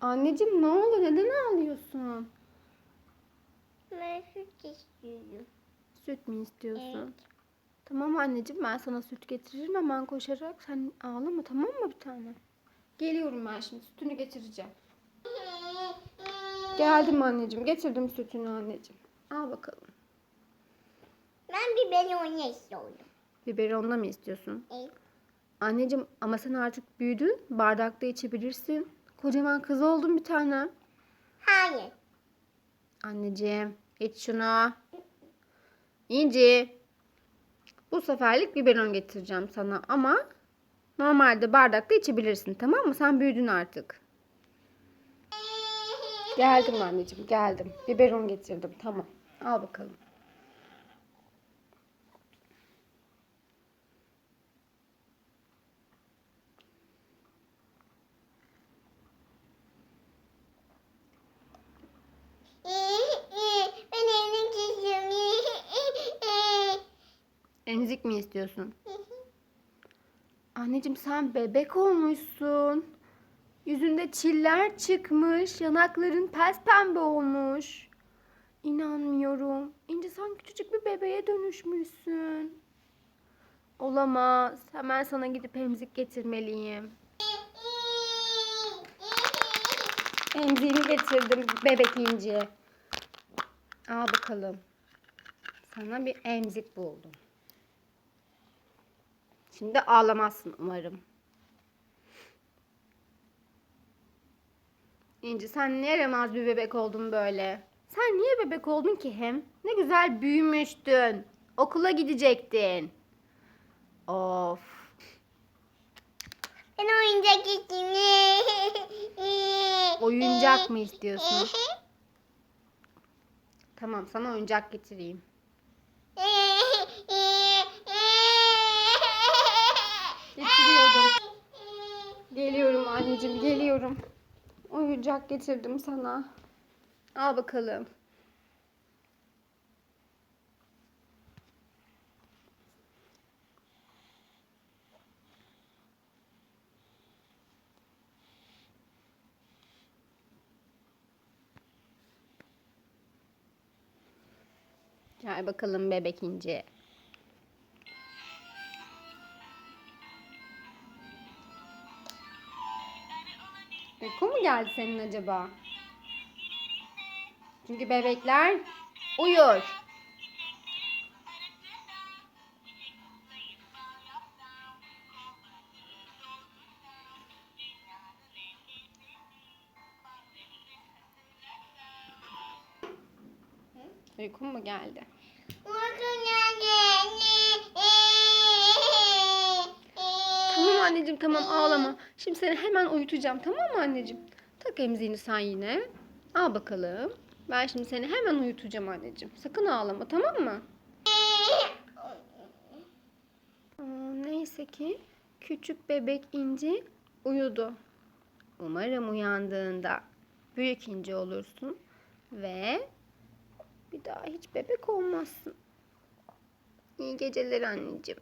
Anneciğim ne oldu? Neden ağlıyorsun? Ben süt istiyorum. Süt mü istiyorsun? Evet. Tamam anneciğim ben sana süt getiririm hemen koşarak. Sen ağlama tamam mı bir tane? Geliyorum ben şimdi sütünü getireceğim. Geldim anneciğim getirdim sütünü anneciğim. Al bakalım. Ben bir belonya istiyorum. Biberonla mı istiyorsun? Evet. Anneciğim ama sen artık büyüdün. Bardakta içebilirsin. Kocaman kız oldun bir tane. Hayır. Anneciğim iç şunu. İnci. Bu seferlik biberon getireceğim sana ama normalde bardakta içebilirsin tamam mı? Sen büyüdün artık. Geldim anneciğim geldim. Biberon getirdim tamam. Al bakalım. Ben evden istiyorum. Emzik mi istiyorsun? Anneciğim sen bebek olmuşsun. Yüzünde çiller çıkmış. Yanakların pes pembe olmuş. İnanmıyorum. İnce sen küçücük bir bebeğe dönüşmüşsün. Olamaz. Hemen sana gidip emzik getirmeliyim. Emziğini getirdim bebek inci. Al bakalım. Sana bir emzik buldum. Şimdi ağlamazsın umarım. İnci sen ne yaramaz bir bebek oldun böyle. Sen niye bebek oldun ki hem? Ne güzel büyümüştün. Okula gidecektin. Of. Ben oyuncak istiyorum. Oyuncak mı istiyorsun? Tamam sana oyuncak getireyim. Anneciğim geliyorum. Oyuncak getirdim sana. Al bakalım. Gel bakalım bebek inci. Uyku mu geldi senin acaba? Çünkü bebekler uyur. Uykun mu geldi? Tamam anneciğim tamam ağlama. Şimdi seni hemen uyutacağım tamam mı anneciğim? Tak emziğini sen yine. Al bakalım. Ben şimdi seni hemen uyutacağım anneciğim. Sakın ağlama tamam mı? Neyse ki küçük bebek inci uyudu. Umarım uyandığında büyük inci olursun ve bir daha hiç bebek olmazsın. İyi geceler anneciğim.